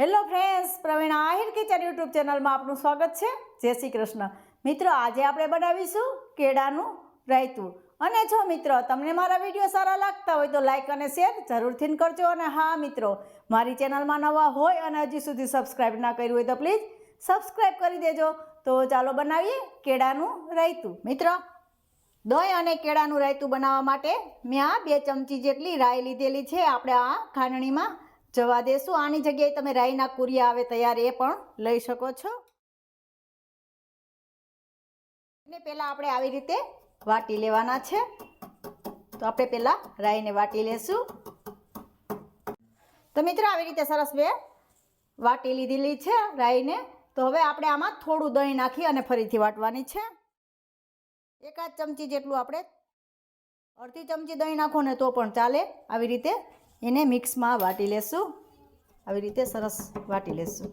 Hello friends Praveen Ahir kitchen YouTube ચેનલમાં આપનું સ્વાગત છે. જય શ્રી કૃષ્ણ. મિત્રો, આજે આપણે બનાવીશું કેળાનું રાયતું. અને જો મિત્રો, તમને મારા વીડિયો સારા લાગતા હોય તો લાઇક અને શેર જરૂરથી કરજો. અને હા મિત્રો, મારી ચેનલમાં નવા હોય અને હજી સુધી સબસ્ક્રાઈબ ના કર્યું હોય તો પ્લીઝ સબસ્ક્રાઈબ કરી દેજો. તો ચાલો બનાવીએ કેળાનું રાયતું. મિત્રો, દહીં અને કેળાનું રાયતું બનાવવા માટે મેં આ બે ચમચી જેટલી રાઈ લીધેલી છે. આપણે આ ખાંડણીમાં જવા દેશું. આની જગ્યાએ તમે રાઈના કુરિયા આવે તૈયાર એ પણ લઈ શકો છો. ને પહેલાં આપણે આવી રીતે વાટી લેવાના છે. તો આપણે પહેલાં રાઈને વાટી લેશું. તો મિત્રો, આવી રીતે સરસ બે વાટી લીધેલી છે રાઈને. તો હવે આપણે આમાં થોડું દહીં નાખી અને ફરીથી વાટવાની છે. એકાદ ચમચી જેટલું આપણે અડધી ચમચી દહીં નાખો ને તો પણ ચાલે. આવી રીતે એને મિક્સમાં વાટી લેશું. આવી રીતે સરસ વાટી લેશું.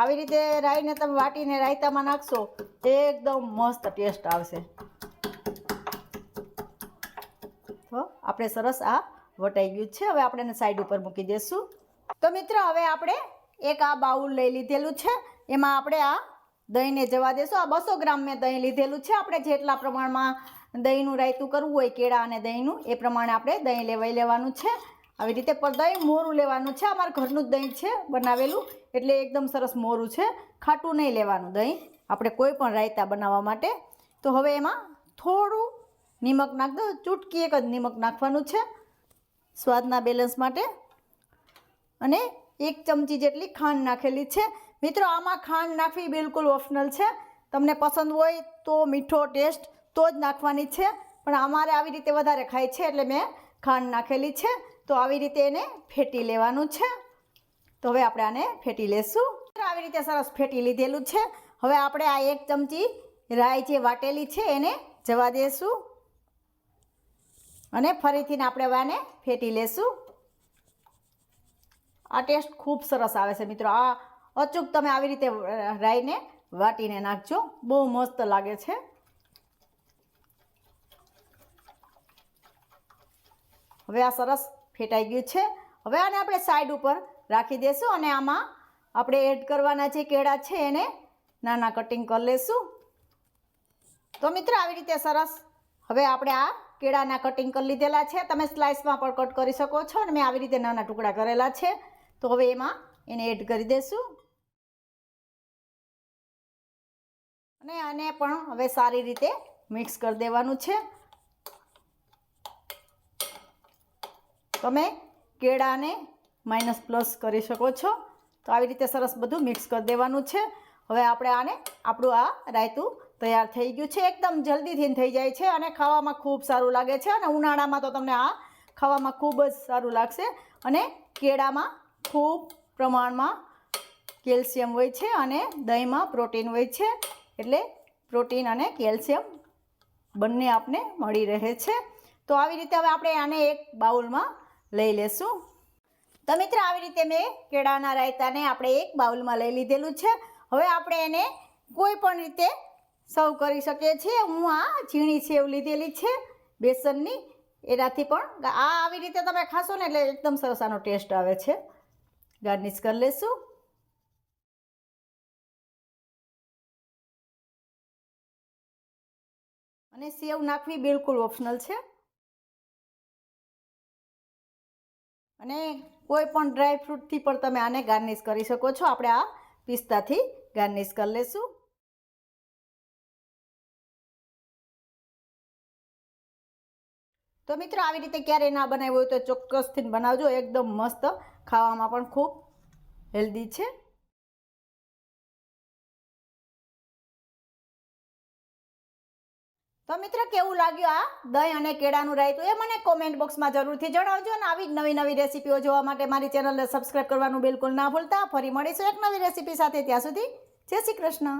આવી રીતે રાઈને તમે વાટીને રાયતામાં નાખશો, એકદમ મસ્ત ટેસ્ટ આવશે. તો આપણે સરસ આ વટાઈ ગયું છે. હવે આપણે એને સાઈડ ઉપર મૂકી દઈશું તો મિત્રો, હવે આપણે એક આ બાઉલ લઈ લીધેલું છે. એમાં આપણે આ દહીંને જવા દેશો. આ બસો ગ્રામ મેં દહીં લીધેલું છે. આપણે જેટલા પ્રમાણમાં દહીંનું રાયતું કરવું હોય, કેળા અને દહીંનું, એ પ્રમાણે આપણે દહીં લેવાઈ લેવાનું છે. આવી રીતે પણ દહીં મોરું લેવાનું છે. અમારા ઘરનું જ દહીં છે બનાવેલું. એટલે એકદમ સરસ મોરું છે. ખાટું નહીં લેવાનું દહીં. આપણે કોઈ પણ રાયતા બનાવવા માટે. તો હવે એમાં થોડું નિમક નાખ દો. ચૂટકી એક જ નિમક નાખવાનું છે. સ્વાદના બેલેન્સ માટે. અને એક ચમચી જેટલી ખાંડ નાખેલી છે. મિત્રો, આમાં ખાંડ નાખવી બિલકુલ ઓપ્શનલ છે. તમને પસંદ હોય તો મીઠો ટેસ્ટ તો જ નાખવાની છે. પણ અમારે આવી રીતે વધારે ખાય છે એટલે મેં ખાંડ નાખેલી છે. તો આવી રીતે એને ફેટી લેવાનું છે. તો હવે આપણે આને ફેટી લેશું. આવી રીતે સરસ ફેટી લીધેલું છે. હવે આપણે આ એક ચમચી રાઈ જે વાટેલી છે એને જવા દઈશું અને ફરીથી આપણે હવે આને ફેટી લેશું. આ ટેસ્ટ ખૂબ સરસ આવે છે મિત્રો. આ અચૂક તમે આવી રીતે રાઈને વાટીને નાખજો. બહુ મસ્ત લાગે છે. હવે આ સરસ ફેટાઈ ગયું છે. હવે આને આપણે સાઈડ ઉપર રાખી દઈશું અને આમાં આપણે એડ કરવાના જે કેળા છે એને નાના કટિંગ કરી લેશું. તો મિત્રો, આવી રીતે સરસ હવે આપણે આ કેળાના કટિંગ કરી લીધેલા છે. તમે સ્લાઇસમાં પણ કટ કરી શકો છો અને મેં આવી રીતે નાના ટુકડા કરેલા છે. તો હવે એમાં એને એડ કરી દઈશું અને આને પણ હવે સારી રીતે મિક્સ કરી દેવાનું છે. તમે કેળાને માઇનસ પ્લસ કરી શકો છો. તો આવી રીતે સરસ બધું મિક્સ કરી દેવાનું છે. હવે આપણે આને આપણું આ રાયતું તૈયાર થઈ ગયું છે. એકદમ જલ્દીથી થઈ જાય છે અને ખાવામાં ખૂબ સારું લાગે છે અને ઉનાળામાં તો તમને આ ખાવામાં ખૂબ જ સારું લાગશે. અને કેળામાં ખૂબ પ્રમાણમાં કેલ્શિયમ હોય છે અને દહીંમાં પ્રોટીન હોય છે. એટલે પ્રોટીન અને કેલ્શિયમ બંને આપને મળી રહે છે. તો આવી રીતે હવે આપણે આને એક બાઉલમાં લઈ લેશું. તો મિત્ર, આવી રીતે મેં કેળાના રાયતાને આપણે એક બાઉલમાં લઈ લીધેલું છે. હવે આપણે એને કોઈ પણ રીતે સર્વ કરી શકીએ છીએ. હું આ ઝીણી સેવ લીધેલી છે બેસનની. એનાથી પણ આ આવી રીતે તમે ખાશો ને એટલે એકદમ સરસ આનો ટેસ્ટ આવે છે. ગાર્નિશ કરી લેશું. અને સેવ નાખવી બિલકુલ ઓપ્શનલ છે. અને કોઈ પણ ડ્રાય પણ તમે આને ગાર્નિશ કરી શકો છો. આપણે આ પિસ્તાથી ગાર્નિશ કરી લેશું. તો મિત્રો, આવી રીતે ક્યારેય ના બનાવ્યું હોય તો ચોક્કસથી બનાવજો. એકદમ મસ્ત ખાવામાં પણ ખૂબ હેલ્ધી છે. તો મિત્રો, કેવું લાગ્યું આ દહીં અને કેળાનું રાયતું? એ મને કોમેન્ટ બોક્સમાં જરૂરથી જણાવજો અને આવી જ નવી નવી રેસીપીઓ જોવા માટે મારી ચેનલને સબસ્ક્રાઈબ કરવાનું બિલકુલ ના ભૂલતા. ફરી મળીશું એક નવી રેસીપી સાથે. ત્યાં સુધી જય શ્રી કૃષ્ણ.